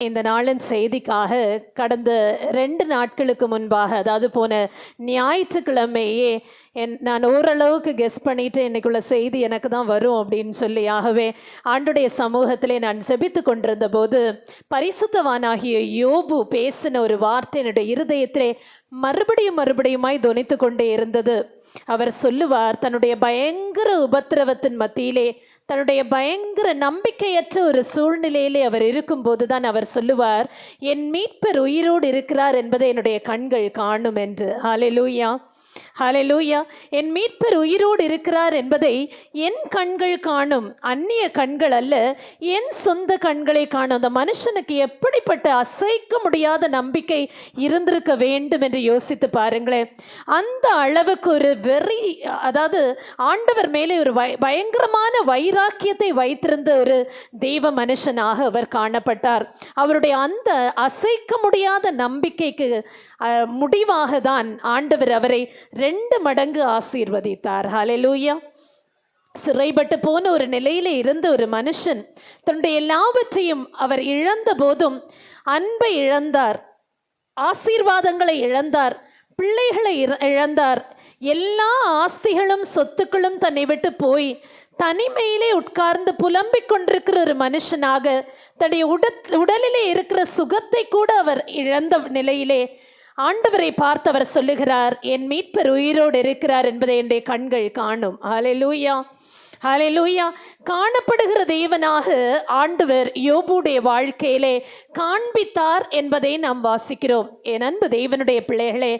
இந்த நாளின் செய்திக்காக கடந்த ரெண்டு நாட்களுக்கு முன்பாக அதாவது போன ஞாயிற்றுக்கிழமையே என் நான் ஓரளவுக்கு கெஸ் பண்ணிட்டு இன்னைக்குள்ள செய்தி எனக்கு தான் வரும் அப்படின்னு சொல்லி ஆகவே ஆண்டுடைய சமூகத்திலே நான் செபித்து கொண்டிருந்த போது பரிசுத்தவானாகிய யோபு பேசின ஒரு வார்த்தை என்னுடைய இருதயத்திலே மறுபடியும் மறுபடியுமாய் துணித்து கொண்டே இருந்தது. அவர் சொல்லுவார் தன்னுடைய பயங்கர உபத்திரவத்தின் மத்தியிலே தன்னுடைய பயங்கர நம்பிக்கையற்ற ஒரு சூழ்நிலையிலே அவர் இருக்கும்போது தான் அவர் சொல்லுவார் என் மீட்பர் உயிரோடு இருக்கிறார் என்பதை என்னுடைய கண்கள் காணும் என்று. லூயா ஹலெலூயா என் மீட்பர் உயிரோடு இருக்கிறார் என்பதை என் கண்கள் காணும் அந்நிய கண்கள் அல்ல என் சொந்த கண்களை காணும். அந்த மனுஷனுக்கு எப்படிப்பட்ட அசைக்க முடியாத நம்பிக்கை இருந்திருக்க வேண்டும் என்று யோசித்து பாருங்களேன். அந்த அளவுக்கு ஒரு வெறி அதாவது ஆண்டவர் மேலே ஒரு வய பயங்கரமான வைராக்கியத்தை வைத்திருந்த ஒரு தெய்வ மனுஷனாக அவர் காணப்பட்டார். அவருடைய அந்த அசைக்க முடியாத நம்பிக்கைக்கு அஹ், முடிவாக தான் ஆண்டவர் அவரை ரெண்டு மடங்கு ஆசீர்வதித்தார். ஹலெலூயா சிறைப்பட்டு போன ஒரு நிலையில இருந்த ஒரு மனுஷன் தன்னுடைய எல்லாவற்றையும் அவர் இழந்த போதும் அன்பை இழந்தார் ஆசீர்வாதங்களை இழந்தார் பிள்ளைகளை இழந்தார். எல்லா ஆஸ்திகளும் சொத்துக்களும் தன்னை விட்டு போய் தனிமையிலே உட்கார்ந்து புலம்பிக் கொண்டிருக்கிற ஒரு மனுஷனாக தன்னுடைய உட உடலிலே இருக்கிற சுகத்தை கூட அவர் இழந்த நிலையிலே ஆண்டவரை பார்த்தவர் சொல்லுகிறார் என் மீட்பர் உயிரோடு இருக்கிறார் என்பதை என்னுடைய கண்கள் காணும். ஹலே லூயா ஹலே லூயா காணப்படுகிற தேவனாக ஆண்டவர் யோபுடைய வாழ்க்கையிலே காண்பித்தார் என்பதை நாம் வாசிக்கிறோம். என் அன்பு தேவனுடைய பிள்ளைகளே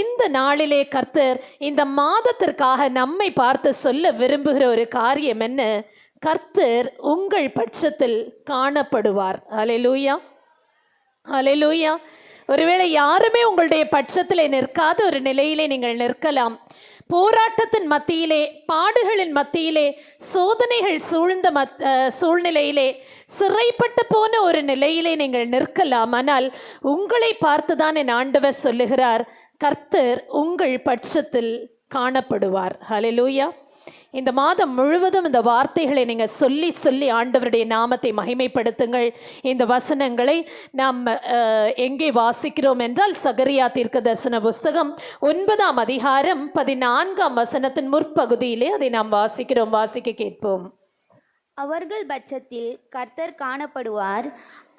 இந்த நாளிலே கர்த்தர் இந்த மாதத்திற்காக நம்மை பார்த்து சொல்ல விரும்புகிற ஒரு காரியம் என்ன? கர்த்தர் உங்கள் பட்சத்தில் காணப்படுவார். அலை லூயா அலை லூயா ஒருவேளை யாருமே உங்களுடைய பட்சத்தில் நிற்காத ஒரு நிலையிலே நீங்கள் நிற்கலாம். போராட்டத்தின் மத்தியிலே பாடுகளின் மத்தியிலே சோதனைகள் சூழ்ந்த மத் சூழ்நிலையிலே சிறைப்பட்டு போன ஒரு நிலையிலே நீங்கள் நிற்கலாம். ஆனால் உங்களை பார்த்துதான் என் ஆண்டவர் சொல்லுகிறார். கர்த்தர் உங்கள் பட்சத்தில் காணப்படுவார். ஹலெலூயா இந்த மாதம் முழுவதும் இந்த வார்த்தைகளை நீங்கள் சொல்லி சொல்லி ஆண்டவருடைய நாமத்தை மகிமைப்படுத்துங்கள். இந்த வசனங்களை நாம் எங்கே வாசிக்கிறோம் என்றால் சகரியா தீர்க்க தரிசன புஸ்தகம் ஒன்பதாம் அதிகாரம் பதினான்காம் வசனத்தின் முற்பகுதியிலே அதை நாம் வாசிக்கிறோம். வாசிக்க கேட்போம். அவர்கள் பட்சத்தில் கர்த்தர் காணப்படுவார்.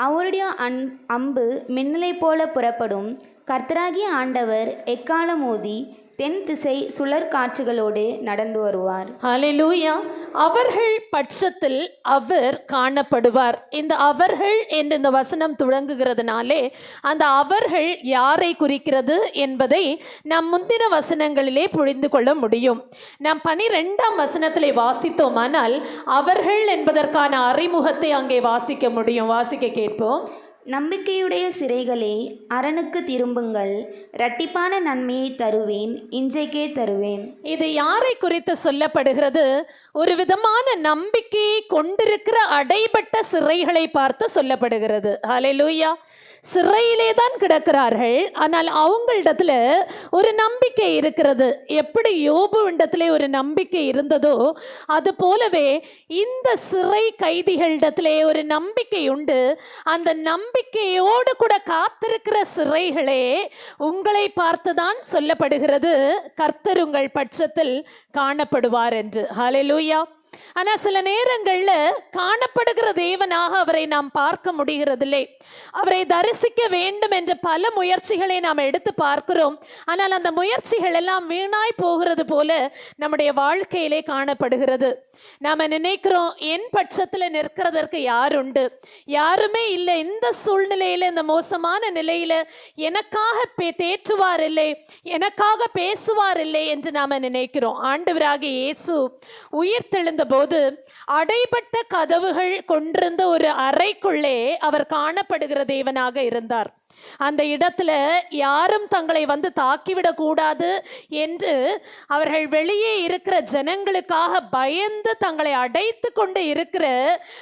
அவருடைய அன் அம்பு மின்னலைப் போல புறப்படும். கர்த்தராகிய ஆண்டவர் எக்காலம் ஊதி தென் திசை சுழற் காற்றுகளோடு நடந்து வருவார். ஹalleluya. அவர்கள் பட்சத்தில் அவர் காணப்படுவார். இந்த அவர்கள் என்று இந்த வசனம் துவங்குகிறதுனாலே அந்த அவர்கள் யாரை குறிக்கிறது என்பதை நாம் முந்தின வசனங்களிலே புரிந்து கொள்ள முடியும். நாம் பனிரெண்டாம் வசனத்திலே வாசித்தோமானால் அவர்கள் என்பதற்கான அறிமுகத்தை அங்கே வாசிக்க முடியும். வாசிக்க கேட்போம். நம்பிக்கையுடைய சிறைகளே அரணுக்கு திரும்புங்கள். இரட்டிப்பான நன்மையை தருவேன். இன்றைக்கே தருவேன். இது யாரை குறித்து சொல்லப்படுகிறது? ஒரு விதமான நம்பிக்கையை கொண்டிருக்கிற அடைபட்ட சிறைகளை பார்த்து சொல்லப்படுகிறது. ஹalleluya சிறையிலே தான் கிடக்கிறார்கள். ஆனால் அவங்களிடத்துல ஒரு நம்பிக்கை இருக்கிறது. எப்படி யோபு இடத்துல ஒரு நம்பிக்கை இருந்ததோ அது போலவே இந்த சிறை கைதிகளிடத்திலே ஒரு நம்பிக்கை உண்டு. அந்த நம்பிக்கையோடு கூட காத்திருக்கிற சிறைகளே உங்களை பார்த்துதான் சொல்லப்படுகிறது. கர்த்தர் உங்கள் பட்சத்தில் காணப்படுவார் என்று. ஹalleluya ஆனா சில நேரங்கள்ல காணப்படுகிற தேவனாக அவரை நாம் பார்க்க முடிகிறதில்லை. அவரை தரிசிக்க வேண்டும் என்ற பல முயற்சிகளை நாம் எடுத்து பார்க்கிறோம். ஆனால் அந்த முயற்சிகள் எல்லாம் வீணாய் போகிறது போல நம்முடைய வாழ்க்கையிலே காணப்படுகிறது. நாம நினைக்கிறோம் என் பட்சத்துல நிற்கிறதற்கு யார் உண்டு? யாருமே இல்லை இந்த சூழ்நிலையில இந்த மோசமான நிலையில எனக்காக பே- தேற்றுவார் இல்லை எனக்காக பேசுவார் இல்லை என்று நாம நினைக்கிறோம். ஆண்டவராக இயேசு உயிர் தெழுந்த போது அடைபட்ட கதவுகள் கொண்டிருந்த ஒரு அறைக்குள்ளே அவர் காணப்படுகிற தேவனாக இருந்தார். அந்த இடத்துல யாரும் தங்களை வந்து தாக்கிவிடக் கூடாது என்று அவர்கள் வெளியே இருக்கிற ஜனங்களுக்காக பயந்து தங்களை அடைத்து கொண்டு இருக்கிற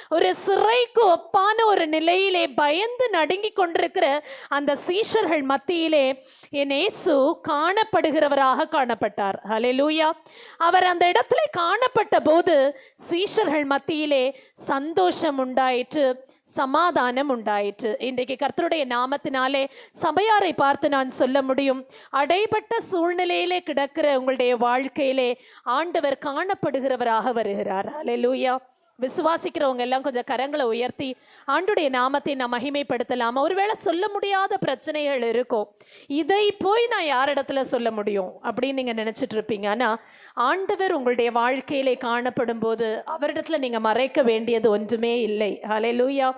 ஒரு சிறைக்கு ஒப்பான ஒரு நிலையிலே பயந்து நடுங்கிக் கொண்டிருக்கிற அந்த சீஷர்கள் மத்தியிலே என் ஏசு காணப்படுகிறவராக காணப்பட்டார். ஹalleluya. அவர் அந்த இடத்துல காணப்பட்ட போது சீஷர்கள் மத்தியிலே சந்தோஷம் உண்டாயிற்று. சமாதானம் உண்டாயிற்று இன்றைக்கு கர்த்தருடைய நாமத்தினாலே சபையாரை பார்த்து நான் சொல்ல முடியும். அடைபட்ட சூழ்நிலையிலே கிடக்கிற உங்களுடைய வாழ்க்கையிலே ஆண்டவர் காணப்படுகிறவராக வருகிறார். அல்லேலூயா விசுவாசிக்கிறவங்க எல்லாம் கொஞ்சம் கரங்களை உயர்த்தி ஆண்டுடைய நாமத்தை நான் மகிமைப்படுத்தலாமா. ஒருவேளை சொல்ல முடியாத பிரச்சனைகள் இருக்கும். இதை போய் நான் யாரிடத்துல சொல்ல முடியும் அப்படின்னு நீங்கள் நினச்சிட்டு இருப்பீங்க. ஆனால் ஆண்டவர் உங்களுடைய வாழ்க்கையிலே காணப்படும் போது அவரிடத்துல நீங்கள் மறைக்க வேண்டியது ஒன்றுமே இல்லை. ஹalleluya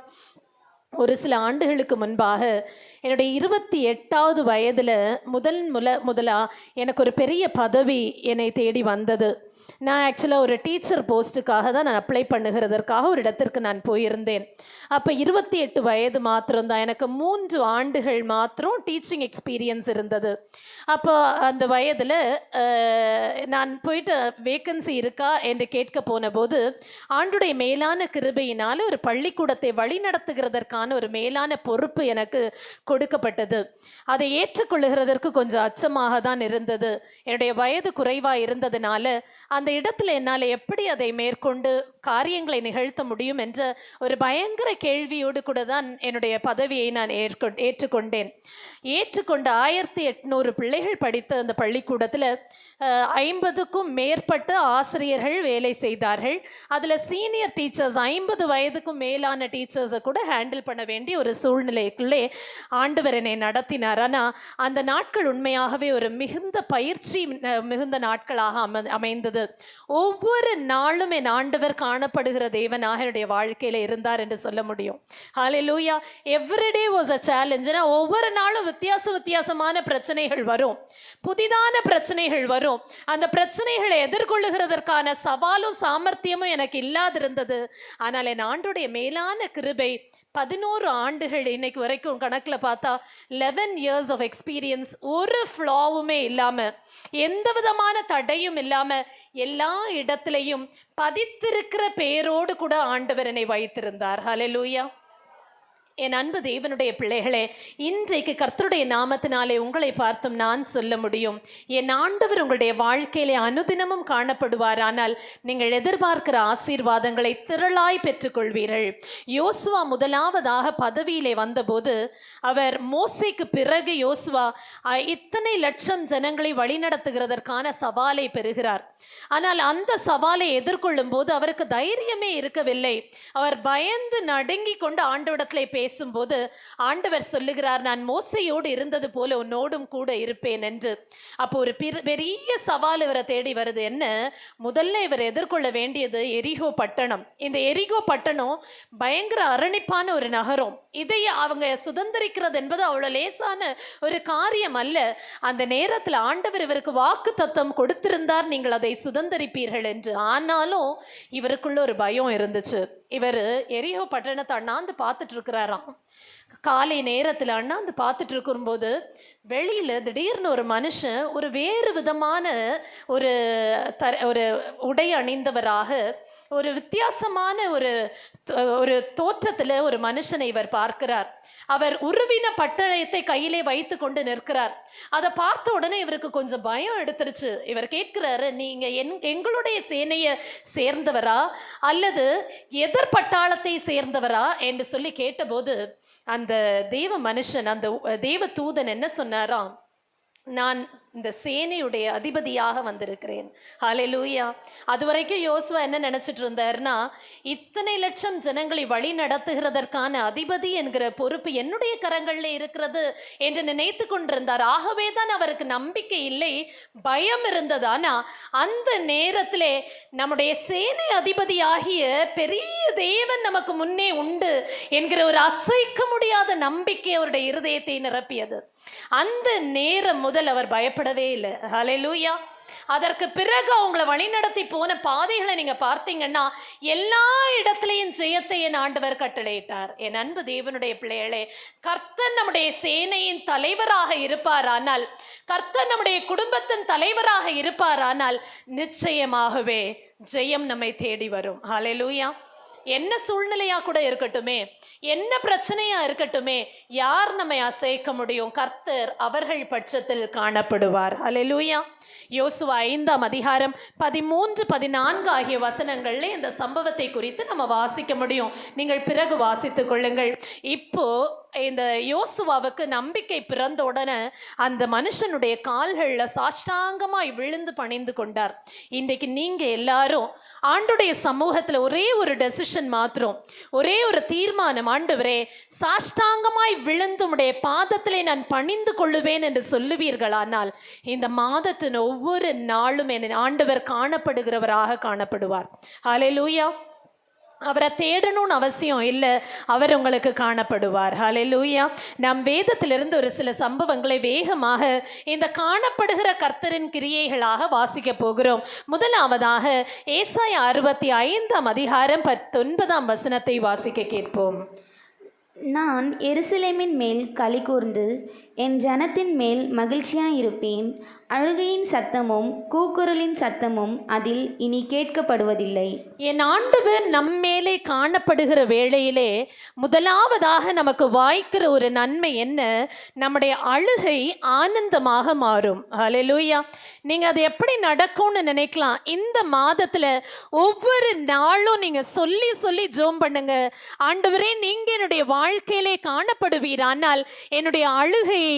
ஒரு சில ஆண்டுகளுக்கு முன்பாக என்னுடைய இருபத்தி எட்டாவது வயதில் முதல் முல முதலாக எனக்கு ஒரு பெரிய பதவி என்னை தேடி வந்தது. நான் ஆக்சுவலாக ஒரு டீச்சர் போஸ்ட்டுக்காக தான் நான் அப்ளை பண்ணுகிறதற்காக ஒரு இடத்திற்கு நான் போயிருந்தேன். அப்போ இருபத்தி எட்டு வயது மாத்திரம்தான். எனக்கு மூன்று ஆண்டுகள் மாத்திரம் டீச்சிங் எக்ஸ்பீரியன்ஸ் இருந்தது. அப்போ அந்த வயதில் நான் போயிட்டு வேக்கன்சி இருக்கா என்று கேட்க போன போது ஆண்டுடைய மேலான கிருபையினால் ஒரு பள்ளிக்கூடத்தை வழிநடத்துகிறதற்கான ஒரு மேலான பொறுப்பு எனக்கு கொடுக்கப்பட்டது. அதை ஏற்றுக்கொள்ளுகிறதற்கு கொஞ்சம் அச்சமாக தான் இருந்தது. என்னுடைய வயது குறைவாக இருந்ததுனால அந்த இடத்துல என்னால் எப்படி அதை மேற்கொண்டு காரியங்களை நிகழ்த்த முடியும் என்ற ஒரு பயங்கர கேள்வியோடு கூட தான் என்னுடைய பதவியை நான் ஏற்கொ ஏற்றுக்கொண்டேன். ஏற்றுக்கொண்ட ஆயிரத்தி எட்நூறு பிள்ளைகள் படித்த அந்த பள்ளிக்கூடத்தில் ஐம்பதுக்கும் மேற்பட்ட ஆசிரியர்கள் வேலை செய்தார்கள். அதில் சீனியர் டீச்சர்ஸ் ஐம்பது வயதுக்கும் மேலான டீச்சர்ஸை கூட ஹேண்டில் பண்ண வேண்டிய ஒரு சூழ்நிலைக்குள்ளே ஆண்டவர் என்னை நடத்தினார். ஆனால் அந்த நாட்கள் உண்மையாகவே ஒரு மிகுந்த பயிற்சி மிகுந்த நாட்களாக அம அமைந்தது. ஒவ்வொரு நாளும் என் ஆண்டவர் காணப்படுகிற தேவனாக என்னுடைய வாழ்க்கையில் இருந்தார் என்று சொல்ல முடியும். ஹாலே லூயா எவ்ரிடே வாஸ் அ சேலஞ்ச் ஒவ்வொரு நாளும் வித்தியாச வித்தியாசமான பிரச்சனைகள் வரும். புதிதான பிரச்சனைகள் வரும். அந்த பிரச்சனைகளை எதிர்கொள்ளுகிறதற்கான சவாலும் சாமர்த்தியமும் எனக்கு இல்லாதிருந்தது. ஆனால் என் ஆண்டுடைய மேலான கிருபை பதினோரு ஆண்டுகள் இன்னைக்கு வரைக்கும் கணக்கில் பார்த்தா லெவன் இயர்ஸ் ஆஃப் எக்ஸ்பீரியன்ஸ் ஒரு ஃப்ளாவுமே இல்லாமல் எந்த விதமான தடையும் இல்லாமல் எல்லா இடத்துலையும் பதித்திருக்கிற பேரோடு கூட ஆண்டவர் என்னை வைத்திருந்தார். ஹalleluya என் அன்பு தேவனுடைய பிள்ளைகளே இன்றைக்கு கர்த்தருடைய நாமத்தினாலே உங்களை பார்த்தும் நான் சொல்ல முடியும். என் ஆண்டவர் உங்களுடைய வாழ்க்கையிலே அனுதினமும் காணப்படுவார் ஆனால் நீங்கள் எதிர்பார்க்கிற ஆசீர்வாதங்களை திரளாய் பெற்றுக்கொள்வீர்கள். யோசுவா முதலாவதாக பதவியிலே வந்தபோது அவர் மோசைக்கு பிறகு யோசுவா இத்தனை லட்சம் ஜனங்களை வழிநடத்துகிறதற்கான சவாலை பெறுகிறார். ஆனால் அந்த சவாலை எதிர்கொள்ளும் போது அவருக்கு தைரியமே இருக்கவில்லை. அவர் பயந்து நடுங்கி கொண்டு ஆண்டவரிடத்திலே பேசும்போது ஆண்டவர் சொல்லுகிறார் நான் மோசையோடு இருந்தது போல உன்னோடும் கூட இருப்பேன் என்று. அப்போ ஒரு பெரிய சவால் இவரை தேடி வருது. என்ன? முதல்ல இவர் எதிர்கொள்ள வேண்டியது எரிகோ பட்டணம். இந்த எரிகோ பட்டணம் பயங்கர அரணிப்பான ஒரு நகரம். இதை அவங்க சுதந்திரிக்கிறது என்பது அவ்வளவு லேசான ஒரு காரியம் அல்ல. அந்த நேரத்தில் ஆண்டவர் இவருக்கு வாக்கு தத்தம் கொடுத்திருந்தார் நீங்கள் அதை சுதந்திரிப்பீர்கள் என்று. ஆனாலும் இவருக்குள்ள ஒரு பயம் இருந்துச்சு. இவர் எரியோ பட்டணத்தை அண்ணாந்து பார்த்துட்டு இருக்கிறார். இருக்கிறாராம் காலை நேரத்தில் அண்ணா அந்த பார்த்துட்டு இருக்கும்போது வெளியில் திடீர்னு ஒரு மனுஷன் ஒரு வேறு விதமான ஒரு தர ஒரு உடை அணிந்தவராக ஒரு வித்தியாசமான ஒரு ஒரு தோற்றத்தில் ஒரு மனுஷனை இவர் பார்க்கிறார். அவர் உருவின பட்டயத்தை கையிலே வைத்து கொண்டு நிற்கிறார். அதை பார்த்த உடனே இவருக்கு கொஞ்சம் பயம் எடுத்துருச்சு. இவர் கேட்கிறாரு நீங்கள் என் எங்களுடைய சேனையை சேர்ந்தவரா? அல்லது எதிர் பட்டாளத்தை சேர்ந்தவரா? என்று சொல்லி கேட்டபோது அந்த தேவ மனுஷன் அந்த தெய்வ தூதன் என்ன சொன்னாராம் நான் இந்த சேனையுடைய அதிபதியாக வந்திருக்கிறேன். ஹalleluya அது வரைக்கும் யோசுவா என்ன நினைச்சிட்டு இருந்தாருன்னா இத்தனை லட்சம் ஜனங்களை வழி நடத்துகிறதற்கான அதிபதி என்கிற பொறுப்பு என்னுடைய கரங்களில் இருக்கிறது என்று நினைத்து கொண்டிருந்தார். ஆகவே தான் அவருக்கு நம்பிக்கை இல்லை பயம் இருந்தது. ஆனா அந்த நேரத்திலே நம்முடைய சேனை அதிபதியாகிய பெரிய தேவன் நமக்கு முன்னே உண்டு என்கிற ஒரு அசைக்க முடியாத நம்பிக்கை அவருடைய இருதயத்தை நிரப்பியது. அந்த நேரம் முதல் அவர் பயப்படவே இல்லை. லூயா அதற்கு பிறகு அவங்கள வழிநடத்தி போன பாதைகளை நீங்க பார்த்தீங்கன்னா எல்லா இடத்துலையும் ஜெயத்தை என் ஆண்டவர் கட்டளையிட்டார். என் அன்பு தேவனுடைய பிள்ளைகளே கர்த்தன் நம்முடைய சேனையின் தலைவராக இருப்பாரானால் கர்த்தன் நம்முடைய குடும்பத்தின் தலைவராக இருப்பாரானால் நிச்சயமாகவே ஜெயம் நம்மை தேடி வரும். ஹalleluya என்ன சூழ்நிலையா கூட இருக்கட்டுமே என்ன பிரச்சனையா இருக்கட்டுமே யார் நம்மை அசைக்க முடியும்? கர்த்தர் அவர்கள் பட்சத்தில் காணப்படுவார். ஹalleluya யோசுவா ஐந்தாம் அதிகாரம் பதிமூன்று பதினான்கு ஆகிய வசனங்கள்ல இந்த சம்பவத்தை குறித்து நம்ம வாசிக்க முடியும். நீங்கள் பிறகு வாசித்துக் கொள்ளுங்கள். இப்போ இந்த யோசுவாவுக்கு நம்பிக்கை பிறந்த உடனே அந்த மனுஷனுடைய கால்களில் சாஷ்டாங்கமாய் விழுந்து பணிந்து கொண்டார். இன்றைக்கு நீங்கள் எல்லாரும் ஆண்டுடைய சமூகத்தில் ஒரே ஒரு டெசிஷன் மாத்திரம் ஒரே ஒரு தீர்மானம் ஆண்டவரே சாஷ்டாங்கமாய் விழுந்து உடைய பாதத்திலே நான் பணிந்து கொள்ளுவேன் என்று சொல்லுவீர்களானால் இந்த மாதத்தின் ஒவ்வொரு நாளும் என் ஆண்டவர் காணப்படுகிறவராக காணப்படுவார். ஹalleluya அவரை தேடணும்னு அவசியம் இல்லை. அவர் உங்களுக்கு காணப்படுவார். ஹalleluya நம் வேதத்திலிருந்து ஒரு சில சம்பவங்களை வேகமாக இந்த காணப்படுகிற கர்த்தரின் கிரியைகளாக வாசிக்க போகிறோம். முதலாவதாக ஏசாய அறுபத்தி ஐந்தாம் அதிகாரம் பத்தொன்பதாம் வசனத்தை வாசிக்க கேட்போம். நான் எருசலேமின் மேல் களி கூர்ந்து என் ஜனத்தின் மேல் மகிழ்ச்சியாயிருப்பேன். அழுகையின் சத்தமும் கூக்குரலின் சத்தமும் அதில் இனி கேட்கப்படுவதில்லை. என் ஆண்டவர் நம்மேலே காணப்படுகிற வேளையிலே முதலாவதாக நமக்கு வாய்க்கிற ஒரு நன்மை என்ன? நம்முடைய அழுகை ஆனந்தமாக மாறும். ஹலோ லூயா நீங்கள் அது எப்படி நடக்கும்னு நினைக்கலாம்? இந்த மாதத்தில் ஒவ்வொரு நாளும் நீங்கள் சொல்லி சொல்லி ஜோம் பண்ணுங்க. ஆண்டவரே நீங்கள் என்னுடைய வாழ்க்கையிலே காணப்படுவீர். ஆனால் என்னுடைய அழுகையை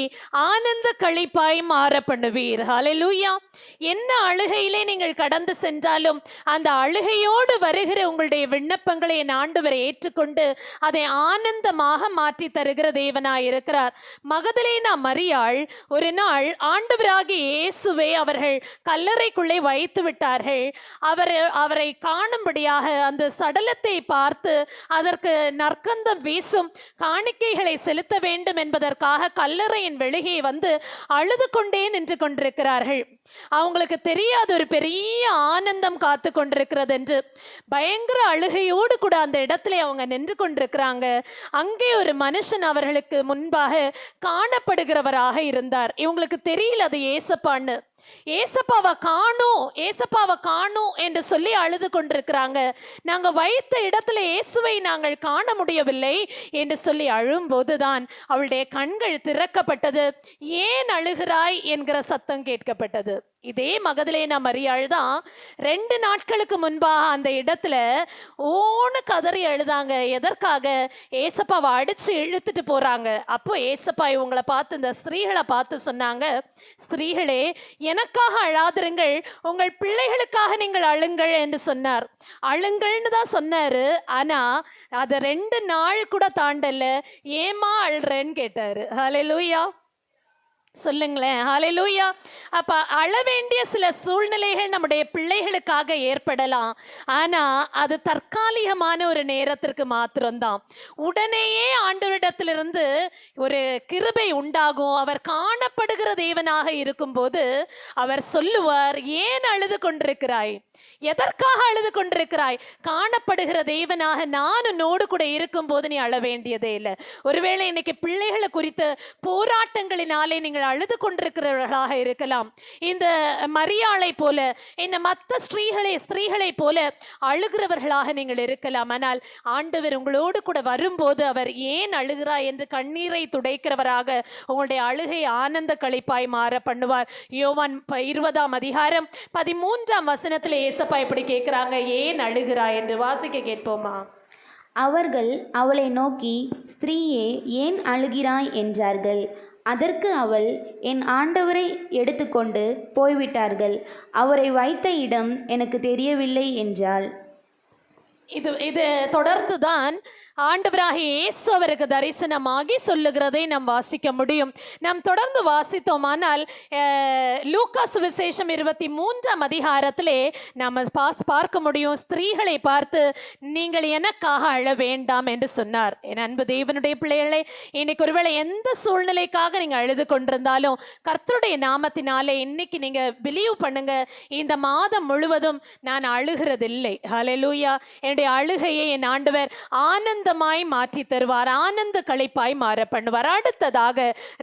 ஆனந்த களிப்பாய் மாற பண்ணுவீர் ஹலலூயா என்ன அழுகையிலே நீங்கள் கடந்து சென்றாலும் அந்த அழுகையோடு வருகிற உங்களுடைய விண்ணப்பங்களை என் ஆண்டவர் ஏற்றுக்கொண்டு அதை ஆனந்தமாக மாற்றி தருகிற தேவனாய் இருக்கிறார். மகதலேனா மரியாள் ஒரு நாள் ஆண்டவராகி இயேசுவை அவர்கள் கல்லறைக்குள்ளே வைத்து விட்டார்கள். அவர் அவரை காணும்படியாக அந்த சடலத்தை பார்த்து அதற்கு நற்கந்தம் வீசும் காணிக்கைகளை செலுத்த வேண்டும் என்பதற்காக கல்லறை கல்லறையின் வெளியே வந்து அழுது கொண்டே நின்று கொண்டிருக்கிறார்கள். அவங்களுக்கு தெரியாத ஒரு பெரிய ஆனந்தம் காத்து கொண்டிருக்கிறது என்று பயங்கர அழுகையோடு கூட அந்த இடத்துல அவங்க நின்று கொண்டிருக்கிறாங்க. அங்கே ஒரு மனுஷன் அவர்களுக்கு முன்பாக காணப்படுகிறவராக இருந்தார். இவங்களுக்கு தெரியல அது ஏசப்பான்னு. ஏசப்பாவை காணும் ஏசப்பாவை காணும் என்று சொல்லி அழுது கொண்டிருக்கிறாங்க. நாங்க வைத்த இடத்துல இயேசுவை நாங்கள் காண முடியவில்லை என்று சொல்லி அழும்போதுதான் அவளுடைய கண்கள் திறக்கப்பட்டது. ஏன் அழுகிறாய் என்கிற சத்தம் கேட்கப்பட்டது. இதே மகதலேனா மரியாள் தான் ரெண்டு நாட்களுக்கு முன்பாக அந்த இடத்துல ஓன கதறி அழுதாங்க. எதற்காக? ஏசப்பாவை அடிச்சு இழுத்துட்டு போறாங்க. அப்போ ஏசப்பா இவங்களை பார்த்து இந்த ஸ்திரீகளை பார்த்து சொன்னாங்க ஸ்திரீகளே எனக்காக அழாதிருங்கள். உங்கள் பிள்ளைகளுக்காக நீங்கள் அழுங்கள் என்று சொன்னார். அழுங்கள்னு தான் சொன்னாரு. ஆனா அதை ரெண்டு நாள் கூட தாண்டல. ஏமா அழுறேன்னு கேட்டாரு. லூயா சொல்லுங்களேன். ஆலை லூயா அப்போ அழ வேண்டிய சில சூழ்நிலைகள் நம்முடைய பிள்ளைகளுக்காக ஏற்படலாம். ஆனால் அது தற்காலிகமான ஒரு நேரத்திற்கு மாத்திரம்தான். உடனேயே ஆண்டவரிடத்திலிருந்து ஒரு கிருபை உண்டாகும். அவர் காணப்படுகிற தேவனாக இருக்கும்போது அவர் சொல்லுவார் ஏன் அழுது கொண்டிருக்கிறாய்? எதற்காக அழுது கொண்டிருக்கிறாய் காணப்படுகிற தேவனாக நான் உன்னோடு கூட இருக்கும்போது நீ அழ வேண்டியதே இல்லை. ஒருவேளை இன்னைக்கு பிள்ளைகளை குறித்த போராட்டங்களினாலே நீங்கள் அழுது கொண்டிருக்கிறவர்களாக இருக்கலாம். இந்த மரியாளை போல என்ன மற்ற ஸ்திரீகளை ஸ்திரீகளை போல அழுகிறவர்களாக நீங்கள் இருக்கலாம். ஆனால் ஆண்டவர் உங்களோடு கூட வரும்போது அவர் ஏன் அழுகிறாய் என்று கண்ணீரை துடைக்கிறவராக உங்களுடைய அழுகை ஆனந்த களிப்பாய் மாற பண்ணுவார். யோவான் இருபதாம் அதிகாரம் பதிமூன்றாம் வசனத்தில் ஏசப்பா இப்படி கேட்குறாங்க ஏன் அழுகிறாய் என்று வாசிக்க கேட்போமா? அவர்கள் அவளை நோக்கி ஸ்திரீயே ஏன் அழுகிறாய்? என்றார்கள். அதற்கு அவள் என் ஆண்டவரை எடுத்துக்கொண்டு போய்விட்டார்கள். அவரை வைத்த இடம் எனக்கு தெரியவில்லை என்றாள். இது இது தொடர்ந்து தான் ஆண்டவராகிய இயேசு அவருக்கு தரிசனமாகி சொல்லுகிறதை நாம் வாசிக்க முடியும். நாம் தொடர்ந்து வாசித்தோமானால் அஹ், விசேஷம் இருபத்தி மூன்றாம் அதிகாரத்திலே நாம் பாஸ் பார்க்க முடியும். ஸ்திரீகளை பார்த்து நீங்கள் எனக்காக அழ வேண்டாம் என்று சொன்னார். என் அன்பு தேவனுடைய பிள்ளைகளே இன்னைக்கு ஒருவேளை எந்த சூழ்நிலைக்காக நீங்க அழுது கொண்டிருந்தாலும் கர்த்தருடைய நாமத்தினாலே இன்னைக்கு நீங்க பிலீவ் பண்ணுங்க. இந்த மாதம் முழுவதும் நான் அழுகிறதில்லை. ஹalleluya என்னுடைய அழுகையை என் ஆண்டவர் ஆனந்த ஆனந்தமாய் மாற்றி தருவார் ஆனந்த களைப்பாய் மாற பண்ணுவார். அடுத்ததாக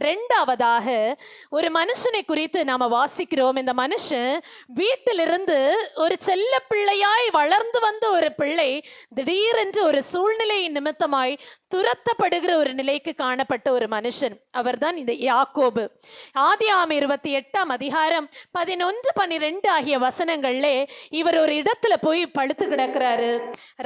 ரெண்டாவதாக ஒரு மனுஷனை குறித்து நாம வாசிக்கிறோம். இந்த மனுஷன் வீட்டிலிருந்து ஒரு செல்ல பிள்ளையாய் வளர்ந்து வந்த ஒரு பிள்ளை திடீரென்று ஒரு சூழ்நிலை நிமித்தமாய் துரத்தப்படுகிற ஒரு நிலைக்கு காணப்பட்ட ஒரு மனுஷன். அவர்தான் இந்த யாக்கோபு. ஆதி ஆம் இருபத்தி எட்டாம் அதிகாரம் பதினொன்று பன்னிரெண்டு ஆகிய வசனங்கள்லே இவர் ஒரு இடத்துல போய் படுத்து கிடக்கிறாரு.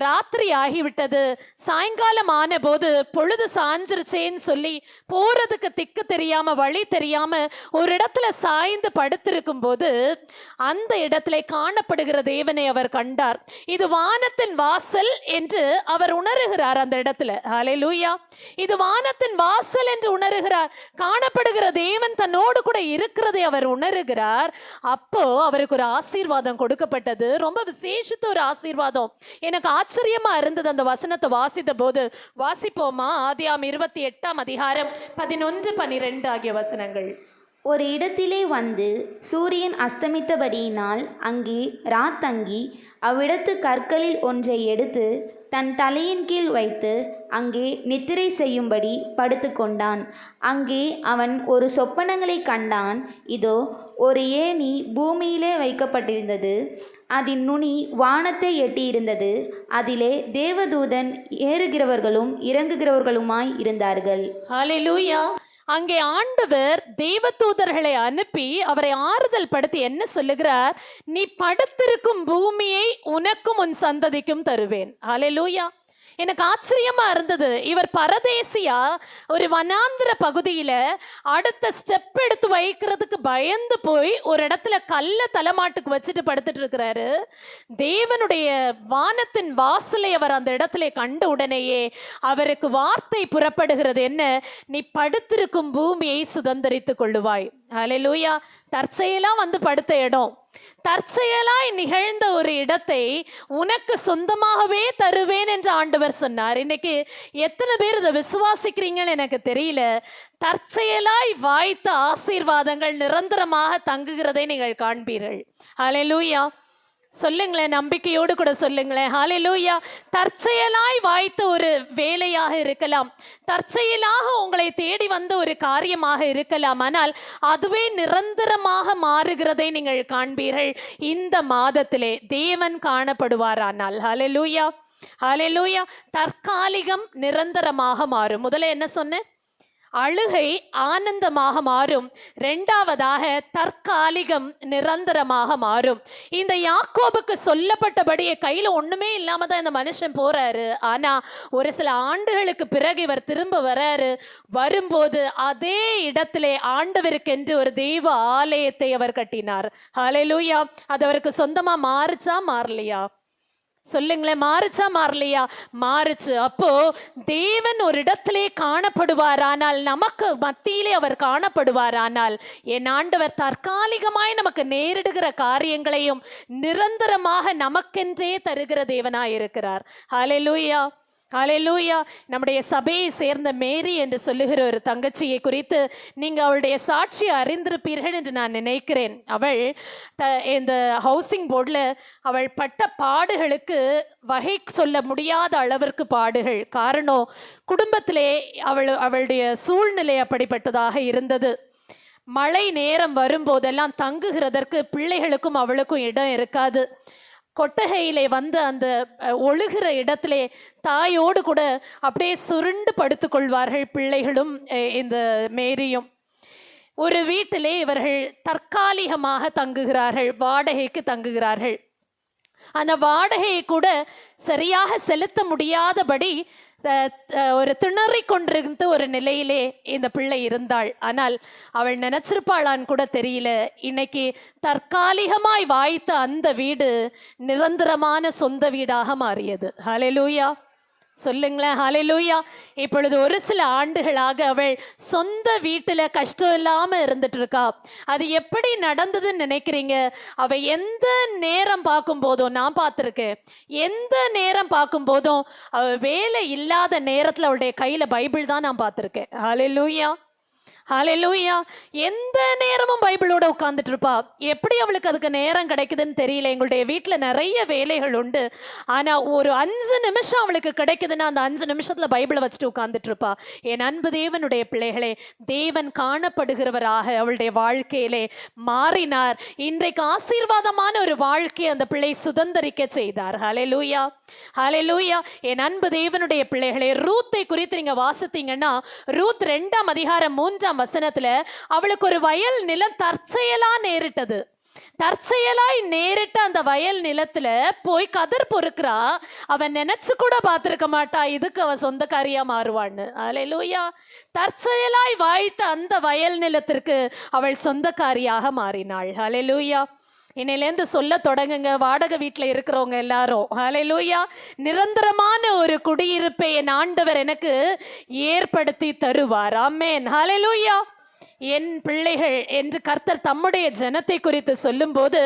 ராத்திரி ஆகிவிட்டது. சாய் சாயங்காலம் ஆன போது பொழுது சாஞ்சிருச்சேன்னு சொல்லி போறதுக்கு திக்கு தெரியாம வழி தெரியாம ஒரு இடத்துல சாய்ந்து படுத்திருக்கும் போது அந்த இடத்துல காணப்படுகிற தேவனை அவர் கண்டார். இது வானத்தின் வாசல் என்று அவர் உணர்கிறார் அந்த இடத்துல. ஹalleluya இது வானத்தின் வாசல் என்று உணர்கிறார். காணப்படுகிற தேவன் தன்னோடு கூட இருக்கிறதை அவர் உணர்கிறார். அப்போ அவருக்கு ஒரு ஆசீர்வாதம் கொடுக்கப்பட்டது. ரொம்ப விசேஷித்த ஒரு ஆசீர்வாதம். எனக்கு ஆச்சரியமா இருந்தது அந்த வசனத்தை வாசித்த போது வாசிப்போமா? ஆதியாம் இருபத்தி எட்டாம் அதிகாரம் பதினொன்று பனிரெண்டு ஆகிய வசனங்கள். ஒரு இடத்திலே வந்து சூரியன் அஸ்தமித்தபடியினால் அங்கே ராத்தங்கி அவ்விடத்து கற்களில் ஒன்றை எடுத்து தன் தலையின் கீழ் வைத்து அங்கே நித்திரை செய்யும்படி படுத்துக்கொண்டான். அங்கே அவன் ஒரு சொப்பனங்களை கண்டான். இதோ ஒரு ஏணி பூமியிலே வைக்கப்பட்டிருந்தது. அதன் நுனி வானத்தை எட்டியிருந்தது. அதிலே தேவதூதன் ஏறுகிறவர்களும் இறங்குகிறவர்களுமாய் இருந்தார்கள். ஹalleluya. அங்கே ஆண்டவர் தேவதூதர்களை அனுப்பி அவரை ஆறுதல் படுத்தி என்ன சொல்லுகிறார்? நீ படுத்திருக்கும் பூமியை உனக்கும் உன் சந்ததிக்கும் தருவேன். ஹalleluya. எனக்கு ஆச்சரியமா இருந்தது. இவர் பரதேசியா ஒரு வனாந்திர பகுதியில அடுத்த ஸ்டெப் எடுத்து வைக்கிறதுக்கு பயந்து போய் ஒரு இடத்துல கல்ல தலைமாட்டுக்கு வச்சுட்டு படுத்துட்டு இருக்கிறாரு. தேவனுடைய வானத்தின் வாசலை அவர் அந்த இடத்துல கண்ட உடனேயே அவருக்கு வார்த்தை புறப்படுகிறது. என்ன? நீ படுத்திருக்கும் பூமியை சுதந்தரித்துக் கொள்ளுவாய். ஹalleluya. தற்செயலா வந்து படுத்த இடம். தற்செயலாய் நிகழ்ந்த ஒரு இடத்தை உனக்கு சொந்தமாகவே தருவேன் என்று ஆண்டவர் சொன்னார். இன்னைக்கு எத்தனை பேர் இதை விசுவாசிக்கிறீங்கன்னு எனக்கு தெரியல. தற்செயலாய் வாய்த்த ஆசீர்வாதங்கள் நிரந்தரமாக தங்குகிறதை நீங்கள் காண்பீர்கள். ஹalleluya. சொல்லுங்களேன் நம்பிக்கையோடு கூட சொல்லுங்களேன். ஹalleluya தற்செயலாய் வாய்த்த ஒரு வேலையாக இருக்கலாம். தற்செயலாக உங்களை தேடி வந்த ஒரு காரியமாக இருக்கலாம். ஆனால் அதுவே நிரந்தரமாக மாறுகிறதை நீங்கள் காண்பீர்கள். இந்த மாதத்திலே தேவன் காணப்படுவாரானால். ஹalleluya ஹalleluya தற்காலிகம் நிரந்தரமாக மாறும். முதல்ல என்ன சொன்னேன்? அழுகை ஆனந்தமாக மாறும். ரெண்டாவதாக தற்காலிகம் நிரந்தரமாக மாறும். இந்த யாக்கோபுக்கு சொல்லப்பட்டபடியே கையில் ஒண்ணுமே இல்லாம தான் இந்த மனுஷன் போறாரு. ஆனா ஒரு சில ஆண்டுகளுக்கு பிறகு இவர் திரும்ப வராரு. வரும்போது அதே இடத்திலே ஆண்டவருக்கென்று ஒரு தெய்வ ஆலயத்தை அவர் கட்டினார். ஹலெலூயா அது அவருக்கு சொந்தமா மாறுச்சா மாறலையா? சொல்லுங்களேன் மாறுச்சா மாறலையா? மாறுச்சு. அப்போ தேவன் ஒரு இடத்திலே காணப்படுவாரானால் நமக்கு மத்தியிலே அவர் காணப்படுவாரானால் என் ஆண்டவர் தற்காலிகமாய் நமக்கு நேரிடுகிற காரியங்களையும் நிரந்தரமாக நமக்கென்றே தருகிற தேவனாய் இருக்கிறார் ஹalleluya. நம்முடைய சபையை சேர்ந்த மேரி என்று சொல்லுகிற ஒரு தங்கச்சியை குறித்து நீங்கள் அவளுடைய சாட்சியை அறிந்திருப்பீர்கள் என்று நான் நினைக்கிறேன். அவள் த இந்த ஹவுசிங் போர்டில் அவள் பட்ட பாடுகளுக்கு வகை சொல்ல முடியாத அளவிற்கு பாடுகள். காரணம் குடும்பத்திலே அவள் அவளுடைய சூழ்நிலை அப்படிப்பட்டதாக இருந்தது. மழை நேரம் வரும்போதெல்லாம் தங்குகிறதற்கு பிள்ளைகளுக்கும் அவளுக்கும் இடம் இருக்காது. கொட்டகையிலே வந்து அந்த ஒழுகிற இடத்திலே தாயோடு கூட அப்படியே சுருண்டு படுத்துக்கொள்வார்கள் பிள்ளைகளும் இந்த மேரியும். ஒரு வீட்டிலே இவர்கள் தற்காலிகமாக தங்குகிறார்கள் வாடகைக்கு தங்குகிறார்கள். அந்த வாடகையை கூட சரியாக செலுத்த முடியாதபடி ஒரு திணறி கொண்டிருந்த ஒரு நிலையிலே இந்த பிள்ளை இருந்தாள். ஆனால் அவள் நினைச்சிருப்பாளான்னு கூட தெரியல. இன்னைக்கு தற்காலிகமாய் வாய்த்த அந்த வீடு நிரந்தரமான சொந்த வீடாக மாறியது. ஹலெலூயா சொல்லுங்களேன். ஹalleluya இப்பொழுது ஒரு சில ஆண்டுகளாக அவள் சொந்த வீட்டில் கஷ்டம் இல்லாமல் இருந்துட்டு இருக்கா அது எப்படி நடந்ததுன்னு நினைக்கிறீங்க? அவள் எந்த நேரம் பார்க்கும் போதும் நான் பார்த்துருக்கேன். எந்த நேரம் பார்க்கும் போதும் வேலை இல்லாத நேரத்தில் அவளுடைய கையில் பைபிள் தான் நான் பார்த்துருக்கேன். ஹalleluya ஹalleluya எந்த நேரமும் பைபிளோட உட்கார்ந்துட்டு இருப்பா எப்படி அவளுக்கு அதுக்கு நேரம் கிடைக்குதுன்னு தெரியல. எங்களுடைய வீட்டில் நிறைய வேலைகள் உண்டு. ஆனா ஒரு அஞ்சு நிமிஷம் அவளுக்கு கிடைக்குதுன்னா அந்த அஞ்சு நிமிஷத்துல பைபிளை வச்சுட்டு உட்கார்ந்துட்டு இருப்பா என் அன்பு தேவனுடைய பிள்ளைகளே தேவன் காணப்படுகிறவராக அவளுடைய வாழ்க்கையிலே மாறினார். இன்றைக்கு ஆசீர்வாதமான ஒரு வாழ்க்கையை அந்த பிள்ளை சுதந்தரிக்க செய்தார். ஹலெலூயா ஹலெலூயா என் அன்பு தேவனுடைய பிள்ளைகளே ரூத்தை குறித்து நீங்கள் வாசித்தீங்கன்னா ரூத் ரெண்டாம் அதிகாரம் மூன்றாம் வசனத்துல அவளுக்கு ஒரு வயல் நிலம் தற்செயலா நேரிட்டது. தற்செயலாய் நேரிட்ட அந்த வயல் நிலத்துல போய் கதிர் பொறுக்கிறா. அவன் நினைச்சு கூட பார்த்துருக்க மாட்டா இதுக்கு அவ சொந்தக்காரியா மாறுவான்னு. அலையிலூயா தற்செயலாய் வாய்த்த அந்த வயல் நிலத்திற்கு அவள் சொந்தக்காரியாக மாறினாள். அலையிலூயா இன்னையிலேருந்து சொல்ல தொடங்குங்க. வாடகை வீட்டில் இருக்கிறவங்க எல்லாரும். ஹalleluya நிரந்தரமான ஒரு குடியிருப்பை என் ஆண்டவர் எனக்கு ஏற்படுத்தி தருவார். ஆமென் லூயா என் பிள்ளைகள் என்று கர்த்தர் தம்முடைய ஜனத்தை குறித்து சொல்லும்போது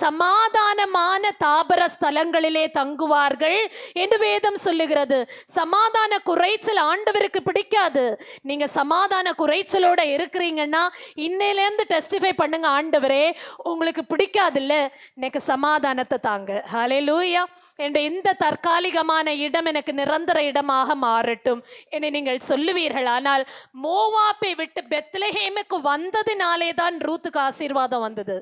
சமாதானமான தாபர ஸ்தலங்களிலே தங்குவார்கள் என்று வேதம் சொல்லுகிறது. சமாதான குறைச்சல் ஆண்டவருக்கு பிடிக்காது. நீங்க சமாதான குறைச்சலோட இருக்கிறீங்கன்னா இன்னையிலேருந்து டெஸ்டிஃபை பண்ணுங்க ஆண்டவரே உங்களுக்கு பிடிக்காதுல்ல எனக்கு சமாதானத்தை தாங்க. ஹalleluya என்ற இந்த தற்காலிகமான இடம் எனக்கு நிரந்தர இடமாக மாறட்டும் என நீங்கள் சொல்லுவீர்கள். ஆனால் மோவாப்பை விட்டு பெத்லஹேமுக்கு வந்ததினாலே தான் ரூத்துக்கு ஆசீர்வாதம் வந்தது.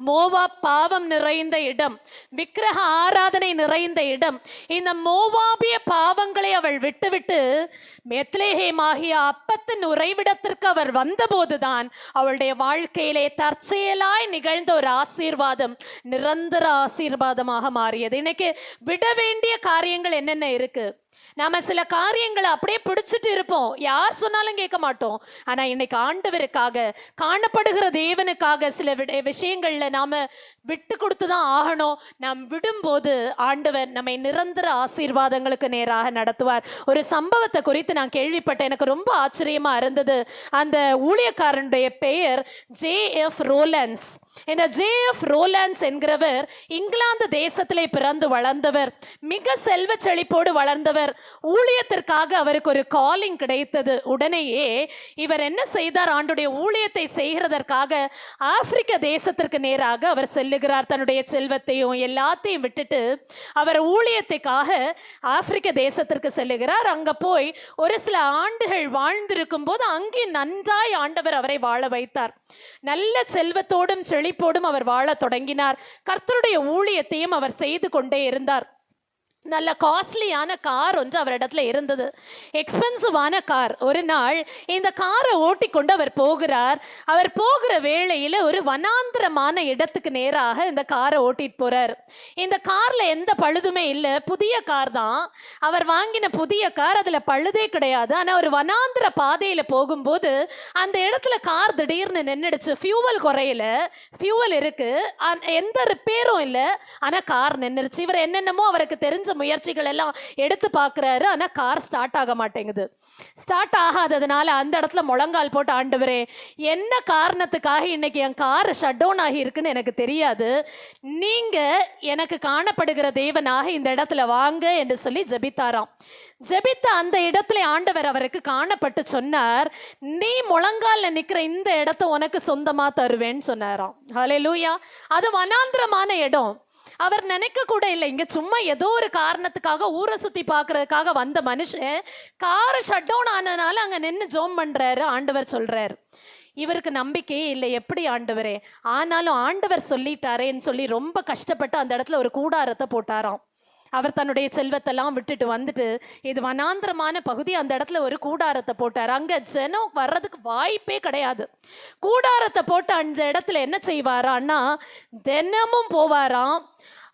மோவா பாவம் நிறைந்த இடம் விக்கிரக ஆராதனை நிறைந்த இடம். இந்த மோவாபிய பாவங்களை அவள் விட்டுவிட்டு மெத்லேஹேமாகிய அப்பத்தின் உறைவிடத்திற்கு அவர் வந்தபோதுதான் அவளுடைய வாழ்க்கையிலே தற்செயலாய் நிகழ்ந்த ஒரு ஆசீர்வாதம் நிரந்தர ஆசீர்வாதமாக மாறியது. இன்னைக்கு விட வேண்டிய காரியங்கள் என்னென்ன இருக்குது நாம சில காரியங்களை அப்படியே பிடிச்சிட்டு இருப்போம். யார் சொன்னாலும் கேட்க மாட்டோம். ஆனா இன்னைக்கு ஆண்டவருக்காக காணப்படுகிற தேவனுக்காக சில விஷயங்கள்ல நாம விட்டு கொடுத்து தான் ஆகணும். நாம் விடும்போது ஆண்டவர் நம்மை நிரந்தர ஆசீர்வாதங்களுக்கு நேராக நடத்துவார். ஒரு சம்பவத்தை குறித்து நான் கேள்விப்பட்டேன். எனக்கு ரொம்ப ஆச்சரியமாக இருந்தது. அந்த ஊழியக்காரனுடைய பெயர் ஜே எஃப் ரோலன்ஸ். இந்த ஜே எஃப் ரோலன்ஸ் என்கிறவர் இங்கிலாந்து தேசத்திலே பிறந்து வளர்ந்தவர். மிக செல்வ செழிப்போடு வளர்ந்தவர். ஊழியத்திற்காக அவருக்கு ஒரு காலிங் கிடைத்தது. உடனேயே இவர் என்ன செய்தார்? ஆண்டுடைய ஊழியத்தை செய்கிறதற்காக ஆப்பிரிக்க தேசத்திற்கு நேராக அவர் செல்லுகிறார் தன்னுடைய செல்வத்தையும் எல்லாத்தையும் விட்டுட்டு அவர் ஊழியத்துக்காக ஆப்பிரிக்க தேசத்திற்கு செல்லுகிறார். அங்க போய் ஒரு சில ஆண்டுகள் வாழ்ந்திருக்கும் போது அங்கே நன்றாய் ஆண்டவர் அவரை வாழ வைத்தார். நல்ல செல்வத்தோடும் செழிப்போடும் அவர் வாழத் தொடங்கினார். கர்த்தருடைய ஊழியத்தையும் அவர் செய்து கொண்டே இருந்தார். நல்ல காஸ்ட்லியான கார் ஒன்று அவரிடத்துல இருந்தது. எக்ஸ்பென்சிவான கார் ஒரு நாள் இந்த காரை ஓட்டிக்கொண்டு அவர் போகிறார். அவர் போகிற வேளையில் ஒரு வனாந்திரமான இடத்துக்கு நேராக இந்த காரை ஓட்டிட்டு போறார். இந்த காரில் எந்த பழுதுமே இல்லை. புதிய கார் தான். அவர் வாங்கின புதிய கார் அதில் பழுதே கிடையாது. ஆனால் ஒரு வனாந்திர பாதையில் போகும்போது அந்த இடத்துல கார் திடீர்னு நின்றுடுச்சு ஃபியூவல் குறையில. ஃபியூவல் இருக்கு. எந்த ரிப்பேரும் இல்லை. ஆனால் கார் நின்றுடுச்சு இவர் என்னென்னமோ அவருக்கு தெரிஞ்ச முயற்சிகள் எல்லாம் எடுத்து பார்க்குறாரு. ஆனா கார் ஸ்டார்ட் ஆக மாட்டேங்குது. ஸ்டார்ட் ஆகாததுனால அந்த இடத்துல முழங்கால் போட்டு ஆண்டவரே என்ன காரணத்துக்காக இன்னைக்கு என் கார் ஷட் டவுன் ஆகி இருக்குன்னு எனக்கு தெரியாது. நீங்க எனக்கு காணப்படுகிற தேவனாக இந்த இடத்துல வாங்க என்று சொல்லி ஜெபித்தாராம். ஜெபித்த அந்த இடத்துல ஆண்டவர் அவருக்கு காணப்பட்டு சொன்னார் நீ முழங்கால நிக்கிற இந்த இடத்த உனக்கு சொந்தமா தருவேன்னு சொன்னாராம். ஹalleluya அது வனாந்திரமான இடம். அவர் நினைக்க கூட இல்லை. இங்க சும்மா ஏதோ ஒரு காரணத்துக்காக ஊரை சுத்தி பார்க்கறதுக்காக வந்த மனுஷன் காரை ஷட் டவுன் ஆனதுனால அங்க நின்று ஜோம் பண்றாரு ஆண்டவர் சொல்றாரு. இவருக்கு நம்பிக்கையே இல்லை. எப்படி ஆண்டவரே? ஆனாலும் ஆண்டவர் சொல்லிட்டாரேன்னு சொல்லி ரொம்ப கஷ்டப்பட்டு அந்த இடத்துல ஒரு கூடாரத்தை போட்டாராம். அவர் தன்னுடைய செல்வத்தெல்லாம் விட்டுட்டு வந்துட்டு இது வனாந்திரமான பகுதி அந்த இடத்துல ஒரு கூடாரத்தை போட்டார். அங்க ஜனம் வர்றதுக்கு வாய்ப்பே கிடையாது. கூடாரத்தை போட்டு அந்த இடத்துல என்ன செய்வாரான்னா தினமும் போவாராம்.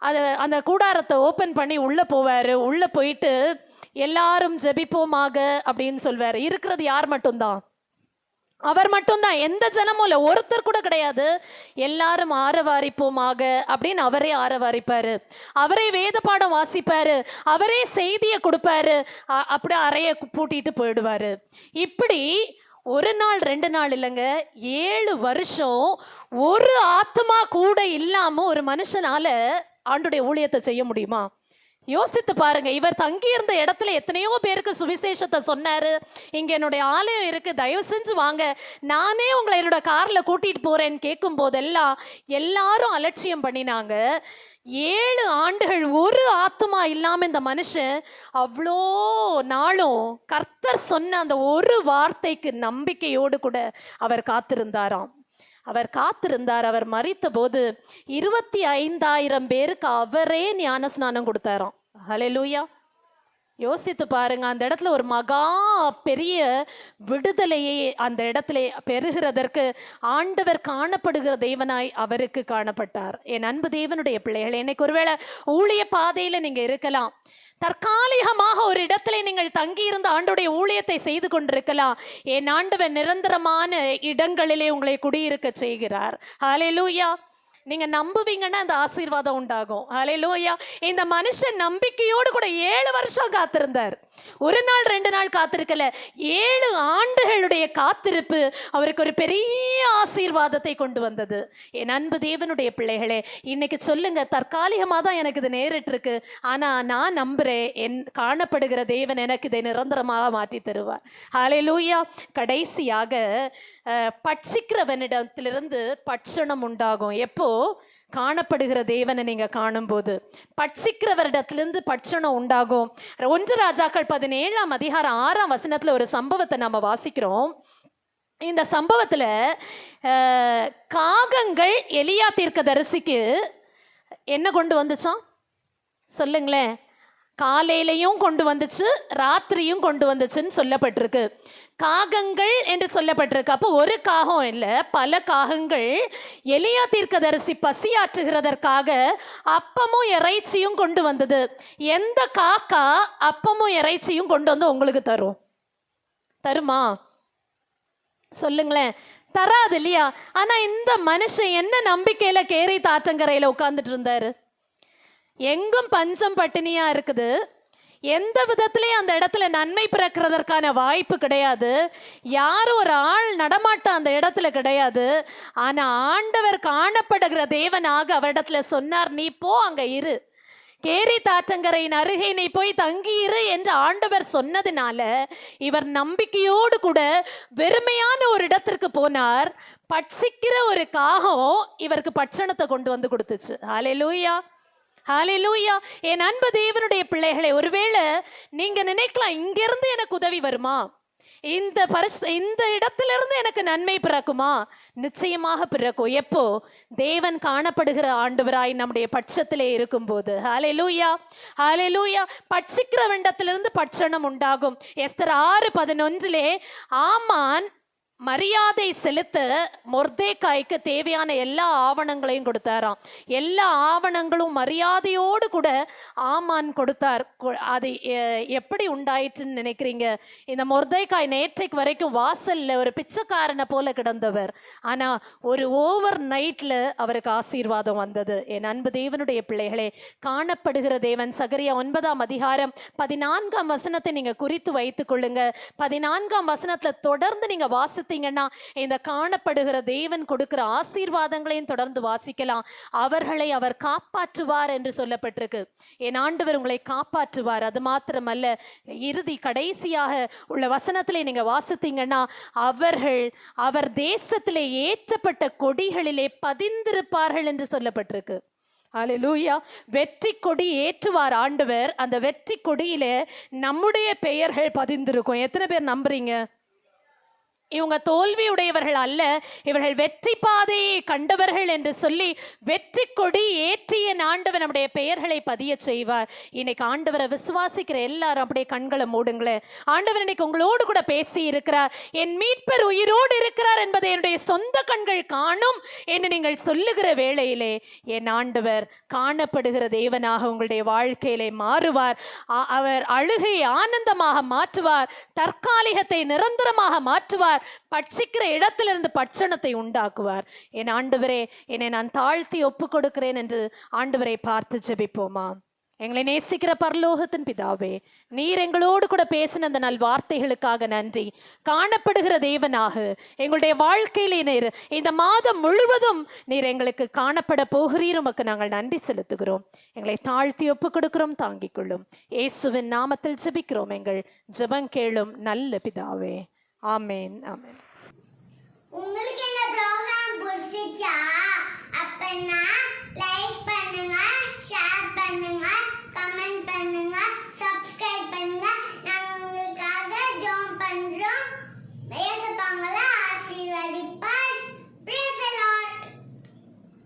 அது அந்த கூடாரத்தை ஓப்பன் பண்ணி உள்ள போவார். உள்ள போயிட்டு எல்லாரும் ஜெபிப்போமாக அப்படின்னு சொல்வார். இருக்கிறது யார் மட்டும்தான்? அவர் மட்டும்தான். எந்த ஜனமும் இல்லை. ஒருத்தர் கூட கிடையாது. எல்லாரும் ஆரவாரிப்போமாக அப்படின்னு அவரே ஆரவாரிப்பாரு. அவரே வேத பாடம் வாசிப்பாரு. அவரே செய்தியை கொடுப்பாரு. அ- அப்படியே அறைய பூட்டிட்டு போயிடுவாரு. இப்படி ஒரு நாள் ரெண்டு நாள் இல்லைங்க. ஏழு வருஷம் ஒரு ஆத்மா கூட இல்லாம ஒரு மனுஷனால ஆண்டுடைய ஊழியத்தை செய்ய முடியுமா? யோசித்து பாருங்க. இவர் தங்கியிருந்த இடத்துல எத்தனையோ பேருக்கு சுவிசேஷத்தை சொன்னாரு. இங்க என்னுடைய ஆலயம் இருக்கு. தயவு செஞ்சு வாங்க. நானே உங்களை என்னோட கார்ல கூட்டிட்டு போறேன்னு கேட்கும் போதெல்லாம் எல்லாரும் அலட்சியம் பண்ணினாங்க. ஏழு ஆண்டுகள் ஒரு ஆத்துமா இல்லாம இந்த மனுஷன் அவ்வளோ நாளும் கர்த்தர் சொன்ன அந்த ஒரு வார்த்தைக்கு நம்பிக்கையோடு கூட அவர் காத்திருந்தாராம். அவர் காத்திருந்தார். அவர் மறித்த போது இருபத்தி ஐந்தாயிரம் பேருக்கு அவரே ஞானஸ்நானம் கொடுத்தாராம். ஹலெலூயா யோசித்து பாருங்க அந்த இடத்துல ஒரு மகா பெரிய விடுதலையை அந்த இடத்துல பெறுகிறதற்கு ஆண்டவர் காணப்படுகிற தேவனாய் அவருக்கு காணப்பட்டார். என் அன்பு தேவனுடைய பிள்ளைகள் இன்னைக்கு ஒருவேளை ஊழிய பாதையில நீங்க இருக்கலாம். தற்காலிகமாக ஒரு இடத்துல நீங்கள் தங்கியிருந்த ஆண்டுடைய ஊழியத்தை செய்து கொண்டிருக்கலாம். என் ஆண்டவர் நிரந்தரமான இடங்களிலே உங்களை குடியிருக்க செய்கிறார். ஹalleluya நீங்க நம்புவீங்கன்னா அந்த ஆசீர்வாதம் உண்டாகும். அலையிலோயா இந்த மனுஷன் நம்பிக்கையோடு கூட ஏழு வருஷம் காத்திருந்தார். ஒரு நாள் ரெண்டு நாள் காத்திருக்கல. ஏழு ஆண்டுகளுடைய காத்திருப்பு அவருக்கு ஒரு பெரிய ஆசீர்வாதத்தை கொண்டு வந்தது. என் அன்பு தேவனுடைய பிள்ளைகளே இன்னைக்கு சொல்லுங்க தற்காலிகமாக தான் எனக்கு இது நேரிட்டு இருக்கு ஆனா நான் நம்புறேன் என் காணப்படுகிற தேவன் எனக்கு இதை நிரந்தரமாக மாற்றி தருவார். லூயா கடைசியாக பட்சிக்கிறவனிடத்திலிருந்து பட்சணம் உண்டாகும். எப்போ? காணப்படுகிற தேவனை நீங்க காணும்போது பட்சிக்கிறவரிடத்திலிருந்து பட்சணம் உண்டாகும். ஒன்று ராஜாக்கள் பதினேழாம் அதிகாரம் ஆறாம் வசனத்துல ஒரு சம்பவத்தை நம்ம வாசிக்கிறோம். இந்த சம்பவத்துல காகங்கள் எலியா தீர்க்கதரிசிக்கு என்ன கொண்டு வந்துச்சான் சொல்லுங்களேன். காலையிலையும் கொண்டு வந்துச்சு ராத்திரியும் கொண்டு வந்துச்சுன்னு சொல்லப்பட்டிருக்கு. காகங்கள் என்று சொல்லப்பட்டிருக்கு. அப்போ ஒரு காகம் இல்லை பல காகங்கள் எலியா தீர்க்கதரிசி பசியாற்றுகிறதற்காக அப்பமும் இறைச்சியும் கொண்டு வந்தது. எந்த காக்கா அப்பமும் இறைச்சியும் கொண்டு வந்து உங்களுக்கு தரும்? தருமா? சொல்லுங்களேன். தராது இல்லையா? ஆனால் இந்த மனுஷன் என்ன நம்பிக்கையில் கேரி தாற்றங்கரையில் உட்காந்துட்டு இருந்தாரு? எங்கும் பஞ்சம் பட்டினியா இருக்குது. எந்த விதத்திலையும் அந்த இடத்துல நன்மை பிறக்கிறதற்கான வாய்ப்பு கிடையாது. யாரும் ஒரு ஆள் நடமாட்டம் அந்த இடத்துல கிடையாது. ஆனால் ஆண்டவர் காணப்படுகிற தேவனாக அவரிடத்துல சொன்னார் நீ போ அங்க இரு. கேரி தாற்றங்கரையின் அருகே நீ போய் தங்கியிரு என்று ஆண்டவர் சொன்னதுனால இவர் நம்பிக்கையோடு கூட வெறுமையான ஒரு இடத்திற்கு போனார். பட்சிக்கிற ஒரு காகம் இவருக்கு பட்சணத்தை கொண்டு வந்து கொடுத்துச்சு. ஹாலே லூயா என் அன்பு தேவனுடைய பிள்ளைகளை ஒருவேளை நீங்க நினைக்கலாம் இங்கிருந்து எனக்கு உதவி வருமா? இந்த பரிசு இந்த இடத்திலிருந்து எனக்கு நன்மை பிறக்குமா? நிச்சயமாக பிறக்கும். எப்போ? தேவன் காணப்படுகிற ஆண்டவராய் நம்முடைய பட்சத்திலே இருக்கும்போது. ஹாலே லூயா பட்சிக்கிற வெண்டத்திலிருந்து பட்சணம் உண்டாகும். எஸ்தர் ஆறு பதினொன்றிலே ஆமான் மரியாதை செலுத்த மொர்தேக்காய்க்கு தேவையான எல்லா ஆவணங்களையும் கொடுத்தாராம். எல்லா ஆவணங்களும் மரியாதையோடு கூட ஆமான் கொடுத்தார். அது எப்படி உண்டாயிற்றுன்னு நினைக்கிறீங்க? இந்த மொர்தேக்காய் நேற்றைக்கு வரைக்கும் வாசல்ல ஒரு பிச்சைக்காரனை போல கிடந்தவர். ஆனா ஒரு ஓவர் நைட்ல அவருக்கு ஆசீர்வாதம் வந்தது. என் அன்பு தேவனுடைய பிள்ளைகளே காணப்படுகிற தேவன் சகரியா ஒன்பதாம் அதிகாரம் பதினான்காம் வசனத்தை நீங்க குறித்து வைத்துக் கொள்ளுங்க. பதினான்காம் வசனத்துல தொடர்ந்து நீங்க பார்த்தீங்கன்னா இந்த காணப்படுகிற தேவன் கொடுக்கிற ஆசீர்வாதங்களையும் தொடர்ந்து வாசிக்கலாம். அவர்களை அவர் காப்பாற்றுவார் என்று சொல்லப்பட்டிருக்கு. என் ஆண்டவர் உங்களை காப்பாற்றுவார். அது மாத்திரமல்ல இறுதி கடைசியாக உள்ள வசனத்திலே நீங்க வாசித்தீங்கன்னா அவர்கள் அவர் தேசத்திலே ஏற்றப்பட்ட கொடிகளிலே பதிந்திருப்பார்கள் என்று சொல்லப்பட்டிருக்கு. ஹalleluya வெற்றி கொடி ஏற்றுவார் ஆண்டவர். அந்த வெற்றி கொடியில நம்முடைய பெயர்கள் பதிந்திருக்கும். எத்தனை பேர் நம்புறீங்க? இவங்க தோல்வியுடையவர்கள் அல்ல. இவர்கள் வெற்றி பாதையை கண்டவர்கள் என்று சொல்லி வெற்றி கொடி ஏற்றிய ஆண்டவர் நம்முடைய பெயர்களை பதிய செய்வார். இன்னைக்கு ஆண்டவரை விசுவாசிக்கிற எல்லாரும் அப்படியே கண்களை மூடுங்களேன். ஆண்டவர் இன்னைக்கு உங்களோடு கூட பேசி இருக்கிறார். என் மீட்பர் உயிரோடு இருக்கிறார் என்பதை என்னுடைய சொந்த கண்கள் காணும் என்று நீங்கள் சொல்லுகிற வேளையிலே என் ஆண்டவர் காணப்படுகிற தேவனாக உங்களுடைய வாழ்க்கையிலே மாறுவார். அவர் அழுகையை ஆனந்தமாக மாற்றுவார். தற்காலிகத்தை நிரந்தரமாக மாற்றுவார். பட்சிக்கிற இடத்திலிருந்து பட்சணத்தை உண்டாக்குவார். என் ஆண்டவரே என்னை நான் தாழ்த்தி ஒப்பு கொடுக்கிறேன் என்று ஆண்டவரை பார்த்து ஜெபிப்போமா? எங்களை நேசிக்கிற பரலோகத்தின் பிதாவே நீர் எங்களோடு கூட பேசின அந்த நல் வார்த்தைகளுக்காக நன்றி. காணப்படுகிற தேவனாக எங்களுடைய வாழ்க்கையிலே நீர் இந்த மாதம் முழுவதும் நீர் எங்களுக்கு காணப்பட போகிறீர். உமக்கு நாங்கள் நன்றி செலுத்துகிறோம். எங்களை தாழ்த்தி ஒப்பு கொடுக்கிறோம் தாங்கிக் கொள்ளும். இயேசுவின் நாமத்தில் ஜெபிக்கிறோம் எங்கள் ஜெபம் கேளும் நல்ல பிதாவே. ஆமேன் ஆமேன் உங்களுக்கு இந்த ப்ரோக்ராம் பிடிச்சிச்சா அப்பனா